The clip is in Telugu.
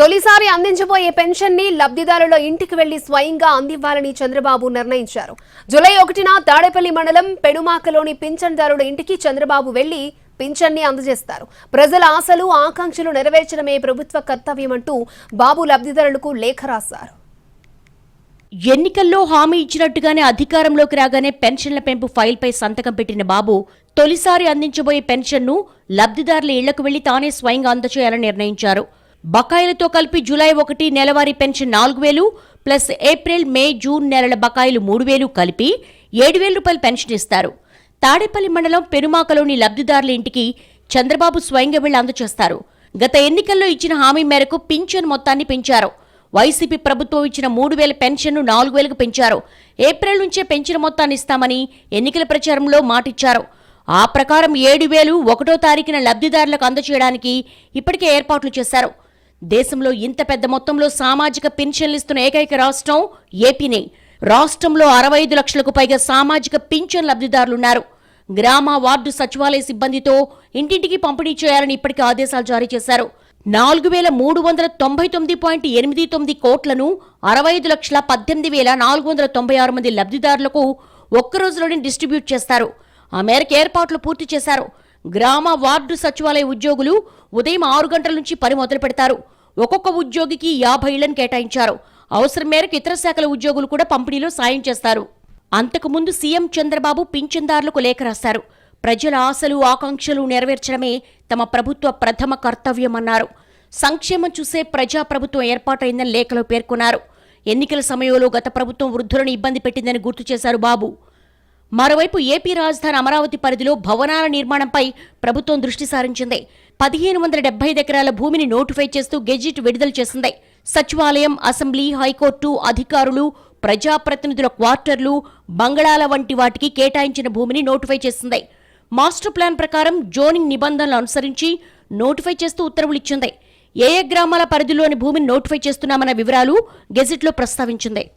తొలిసారి అందించబోయే పెన్షన్ని లబ్ధిదారుల ఇంటికి వెళ్ళి స్వయంగా అందివ్వాలని చంద్రబాబు నిర్ణయించారు. జూలై ఒకటిన తాడేపల్లి మండలం పెనుమాకలోని పింఛన్దారుల ఇంటికి చంద్రబాబు వెళ్ళి పింఛన్ని అందజేస్తారు. ప్రజల ఆశలు ఆకాంక్షలు నెరవేర్చడమే ప్రభుత్వ కర్తవ్యమంటూ బాబు లబ్ధిదారులకు లేఖ రాశారు. ఎన్నికల్లో హామీ ఇచ్చినట్టుగానే అధికారంలోకి రాగానే పెన్షన్ల పెంపు ఫైల్పై సంతకం పెట్టిన బాబు తొలిసారి అందించబోయే పెన్షన్ను లబ్ధిదారుల ఇళ్ళకు వెళ్ళి తానే స్వయంగా అందచేయాలని నిర్ణయించారు. బకాయిలతో కలిపి జూలై ఒకటి నెలవారీ పెన్షన్ నాలుగు వేలు ప్లస్ ఏప్రిల్ మే జూన్ నెలల బకాయిలు మూడు వేలు కలిపి ఏడు వేల రూపాయలు పెన్షన్ ఇస్తారు. తాడేపల్లి మండలం పెనుమాకలోని లబ్ధిదారుల ఇంటికి చంద్రబాబు స్వయంగా వెళ్ళి అందజేస్తారు గత ఎన్నికల్లో ఇచ్చిన హామీ మేరకు పింఛన్ మొత్తాన్ని పెంచారు. వైసీపీ ప్రభుత్వం ఇచ్చిన మూడు వేల పెన్షన్ను నాలుగు వేలకు పెంచారు. ఏప్రిల్ నుంచే పెంచిన మొత్తాన్ని ఇస్తామని ఎన్నికల ప్రచారంలో మాటిచ్చారు. ఆ ప్రకారం ఏడు వేలు ఒకటో తారీఖున లబ్ధిదారులకు అందచేయడానికి ఇప్పటికే ఏర్పాట్లు చేశారు. దేశంలో ఇంత పెద్ద మొత్తంలో సామాజిక పెన్షన్లు ఇస్తున్న ఏకైక రాష్ట్రం ఏపీనే. రాష్ట్రంలో అరవై ఐదు లక్షలకు పైగా సామాజిక పింఛన్ లబ్ధిదారులున్నారు గ్రామ వార్డు సచివాలయ సిబ్బందితో ఇంటింటికి పంపిణీ చేయాలని ఇప్పటికే ఆదేశాలు జారీ చేశారు. నాలుగు వేల మూడు వందల తొంభై తొమ్మిది పాయింట్ ఎనిమిది తొమ్మిది కోట్లను అరవై ఐదు లక్షల పద్దెనిమిది వేల నాలుగు వందల తొంభై ఆరు మంది లబ్ధిదారులకు ఒక్క రోజులోనే డిస్ట్రిబ్యూట్ చేస్తారు. ఆ మేరకు ఏర్పాట్లు పూర్తి చేశారు. గ్రామ వార్డు సచివాలయ ఉద్యోగులు ఉదయం ఆరు గంటల నుంచి పని మొదలు పెడతారు. ఒక్కొక్క ఉద్యోగికి యాభై ఇళ్ళను కేటాయించారు. అవసరం మేరకు ఇతర శాఖల ఉద్యోగులు కూడా పంపిణీలో సాయం చేస్తారు. అంతకుముందు సీఎం చంద్రబాబు పింఛన్దారులకు లేఖ రాశారు. ప్రజల ఆశలు ఆకాంక్షలు నెరవేర్చడమే తమ ప్రభుత్వ ప్రథమ కర్తవ్యమన్నారు. సంక్షేమం చూసే ప్రజాప్రభుత్వం ఏర్పాటైందని లేఖలో పేర్కొన్నారు. ఎన్నికల సమయంలో గత ప్రభుత్వం వృద్ధులను ఇబ్బంది పెట్టిందని గుర్తు చేశారు బాబు. మరోవైపు ఏపీ రాజధాని అమరావతి పరిధిలో భవనాల నిర్మాణంపై ప్రభుత్వం దృష్టి సారించింది. పదిహేను వందల డెబ్బై ఎకరాల భూమిని నోటిఫై చేస్తూ గెజిట్ విడుదల చేసింది. సచివాలయం అసెంబ్లీ హైకోర్టు అధికారులు ప్రజాప్రతినిధుల క్వార్టర్లు బంగళాల వంటి వాటికి కేటాయించిన భూమిని నోటిఫై చేసింది. మాస్టర్ ప్లాన్ ప్రకారం జోనింగ్ నిబంధనలు అనుసరించి నోటిఫై చేస్తూ ఉత్తర్వులు ఇచ్చింది. ఏ ఏ గ్రామాల పరిధిలోని భూమిని నోటిఫై చేస్తున్నామన్న వివరాలు గెజిట్లో ప్రస్తావించింది.